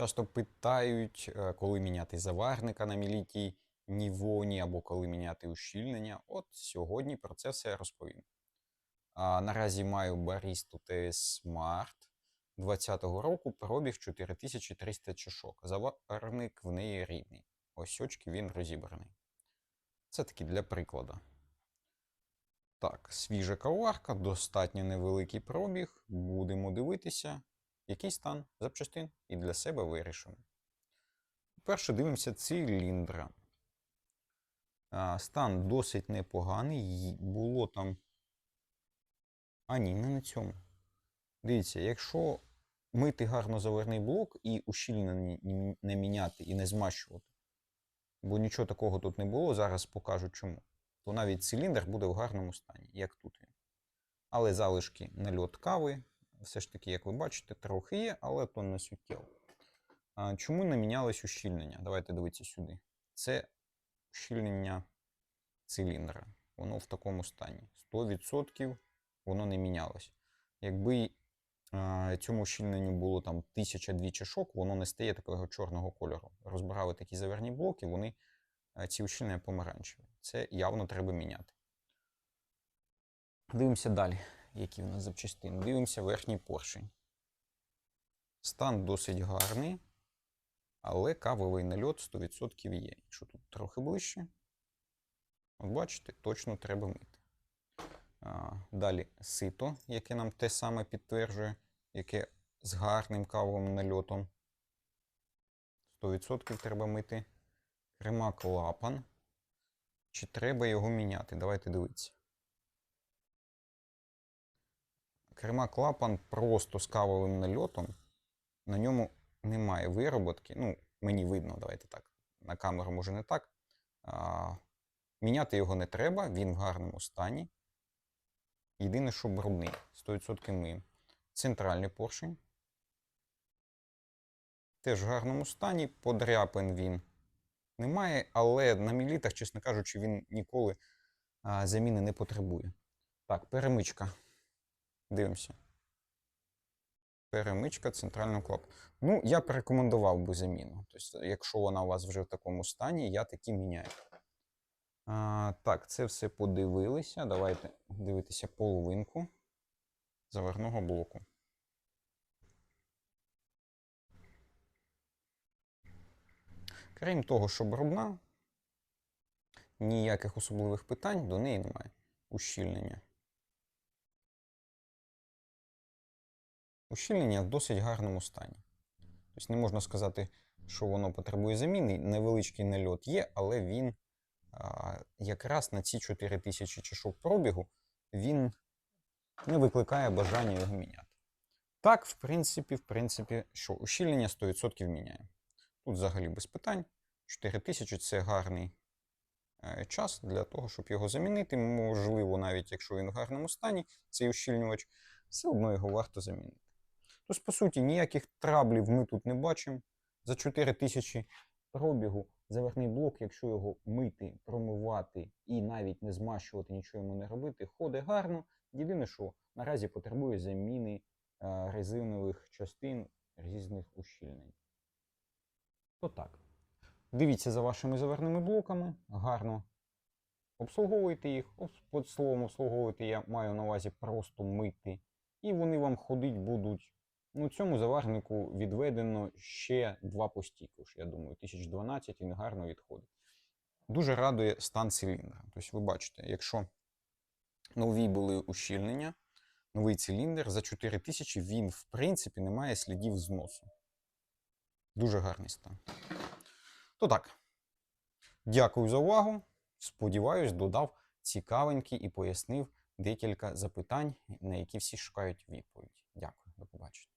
Часто питають, е, коли міняти заварника на мілітій Нівоні або коли міняти ущільнення. От сьогодні про це все розповім. А, наразі маю Барісту TS Smart 20-го року, пробіг 4300 чашок. Заварник в неї рідний. Ось очки він розібраний. Це таки для прикладу. Так, свіжа каварка, достатньо невеликий пробіг. Будемо дивитися, який стан запчастин і для себе вирішимо. Перше дивимося циліндра. Стан досить непоганий. Було там. А ні, не на цьому. Дивіться, якщо мити гарно заварний блок і ущільнення не міняти і не змащувати, бо нічого такого тут не було, зараз покажу чому, то навіть циліндр буде в гарному стані, як тут він. Але залишки нальот кави, все ж таки, як ви бачите, трохи є, але то не суттєво. Чому не мінялось ущільнення? Давайте дивитися сюди. Це ущільнення циліндра. Воно в такому стані. 100% воно не мінялось. Якби цьому ущільненню було там тисяча-дві чашок, воно не стає такого чорного кольору. Розбирали такі заверні блоки, вони ці ущільнення помаранчеві. Це явно треба міняти. Дивимося далі, які в нас запчастини. Дивимося верхній поршень. Стан досить гарний, але кавовий нальот 100% є. Якщо тут трохи ближче, от бачите, точно треба мити. Далі сито, яке нам те саме підтверджує, яке з гарним кавовим нальотом. 100% треба мити. Крема клапан. Чи треба його міняти? Давайте дивитися. Крема клапан просто з кавовим нальотом. На ньому немає вироботки. Ну, мені видно, давайте так. На камеру може не так. А, міняти його не треба, він в гарному стані. Єдине, що брудний. 100% миємо. Центральний поршень. Теж в гарному стані. Подряпин він немає, але на мілітах, чесно кажучи, він ніколи а, заміни не потребує. Так, перемичка. Дивимося. Перемичка центрального клапу. Ну, я б рекомендував би заміну. Тобто, якщо вона у вас вже в такому стані, я такі міняю. А, так, це все подивилися. Давайте дивитися половинку заварного блоку. Крім того, що брудна, ніяких особливих питань до неї немає. Ущільнення. Ущільнення в досить гарному стані. Тобто не можна сказати, що воно потребує заміни. Невеличкий нальот є, але він а, якраз на ці 4000 чашок пробігу він не викликає бажання його міняти. Так, в принципі, в принципі, що ущільнення 100% міняє. Тут взагалі без питань. 4000 це гарний е, час для того, щоб його замінити. Можливо, навіть якщо він в гарному стані, цей ущільнювач, все одно його варто замінити. Тобто, по суті, ніяких траблів ми тут не бачимо. За 4000 пробігу заверхний блок, якщо його мити, промивати і навіть не змащувати, нічого йому не робити, ходить гарно. Єдине, що наразі потребує заміни е, резинових частин різних ущільнень. То так. Дивіться за вашими заверними блоками, гарно обслуговуйте їх. Під словом обслуговувати я маю на увазі просто мити. І вони вам ходить будуть. Ну, цьому заварнику відведено ще два постійки, я думаю, 1012 він гарно відходить. Дуже радує стан циліндра. Тобто, ви бачите, якщо нові були ущільнення, новий циліндр за 4000 він, в принципі, не має слідів зносу. Дуже гарний стан. То так. Дякую за увагу. Сподіваюсь, додав цікавенький і пояснив декілька запитань, на які всі шукають відповідь. Дякую, до побачення.